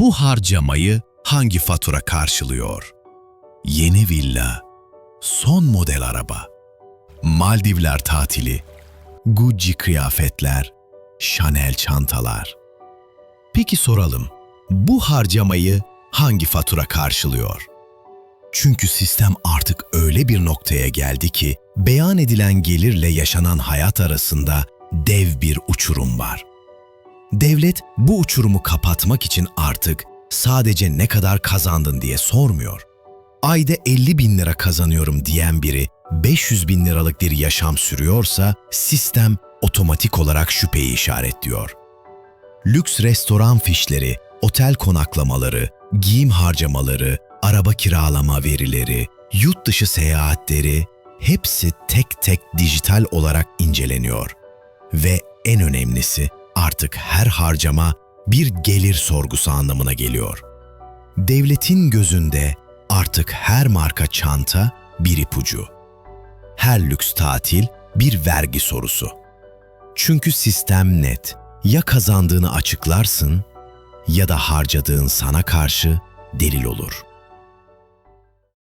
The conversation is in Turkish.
Bu harcamayı hangi fatura karşılıyor? Yeni villa, son model araba, Maldivler tatili, Gucci kıyafetler, Chanel çantalar. Peki soralım, bu harcamayı hangi fatura karşılıyor? Çünkü sistem artık öyle bir noktaya geldi ki beyan edilen gelirle yaşanan hayat arasında dev bir uçurum var. Devlet bu uçurumu kapatmak için artık sadece ne kadar kazandın diye sormuyor. Ayda 50 bin lira kazanıyorum diyen biri 500 bin liralık bir yaşam sürüyorsa sistem otomatik olarak şüpheyi işaretliyor. Lüks restoran fişleri, otel konaklamaları, giyim harcamaları, araba kiralama verileri, yurt dışı seyahatleri hepsi tek tek dijital olarak inceleniyor. Ve en önemlisi artık her harcama bir gelir sorgusu anlamına geliyor. Devletin gözünde artık her marka çanta bir ipucu. Her lüks tatil bir vergi sorusu. Çünkü sistem net. Ya kazandığını açıklarsın ya da harcadığın sana karşı delil olur.